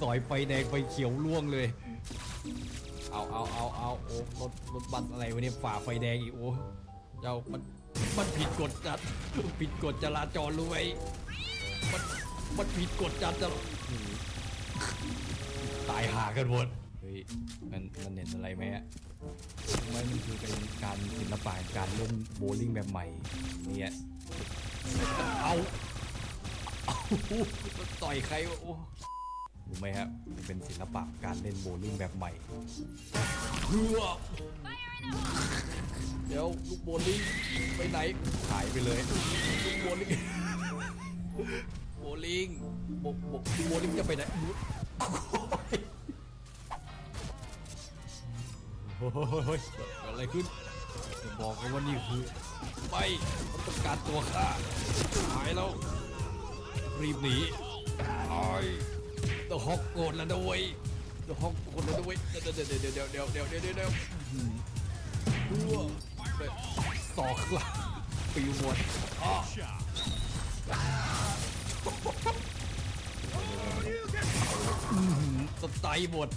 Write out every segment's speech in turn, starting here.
สอยไฟแดงไฟเขียวล่วงเลย เอาเอาเอาเอาโอ้รถรถบัสอะไรวะเนี่ยฝ่าไฟแดงอีกโอ้เจ้ามันมันผิดกฎจัดผิดกฎจราจรรู้ไหมมันมันผิดกฎจัดจะตายหากันหมดเฮ้ยมันมันเห็นอะไรไหมฮะมันมันคือเป็นการศิลปะการเล่นโบว์ลิ่งแบบใหม่เนี่ยเอาเอาต่อยใครวะโอ้ รู้ไหมครับมันเป็นศิลปะการเล่นโบว์ลิ่งแบบใหม่เพื่อเดี๋ยวลูกโบว์ลิ่งไปไหนหายไปเลยลูกโบว์ลิ่งโบว์ลิ่งโบโบโบว์ลิ่งจะไปไหนโอ้โหเกิดอะไรขึ้นจะบอกกันว่านี่คือไม่มันต้องการตัวข้าหายแล้วรีบหนีไอ้ เดอะฮอกโกรธแล้วนะเว้ยเดอะฮอกโกรธแล้วนะเว้ยเดี๋ยวเดี๋ยวเดี๋ยวเดี๋ยวเดี๋ยวเดี๋ยวเดี๋ยวเดี๋ยวส่อไปสอกหลังปิวหมดอ้ออื้อหือสไตล์หมด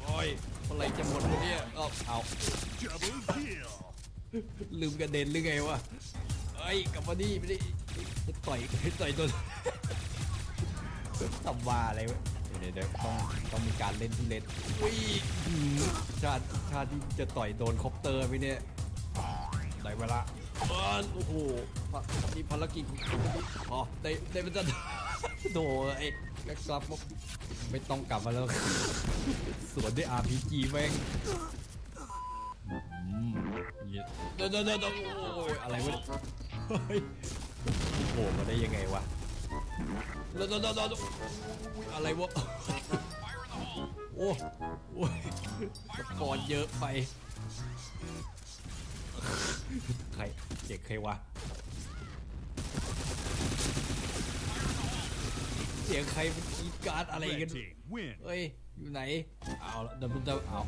โอ้ยเมื่อไหรจะหมดเนี่ยเอาเอาลืมกระเด็นหรือไงวะเอ้ยกลับมานี่ไม่ได้ต่อยต่อยโดนทำวาอะไรวะ เดี๋ยวเดี๋ยวต้องต้องมีการเล่นที่เล่นอุ้ยชาติชาติที่จะต่อยโดนคอปเตอร์ไหมเนี่ยได้เวลาเออโอ้โหนี่ภารกิจอ๋อได้ได้มันจะโดไอ้แล้วกลับมาไม่ต้องกลับมาแล้ว สวนด้วย RPG แม่งอืมเหี้ยเดี๋ยวเดี๋ยวเดี๋ยวโอ้ยอะไรวะเฮ้ยโผล่มาได้ยังไงวะ เดี๋ยวเดี๋ยวเดี๋ยวเดี๋ยวอะไรวะ โอ้โอ้ยสปอนเยอะไป ใครเจ็กใครวะ เสียงใครเป็นกรีดการ์ดอะไรกัน Red team win. เฮ้ย อยู่ไหน เอาละเดี๋ยวมันจะเอา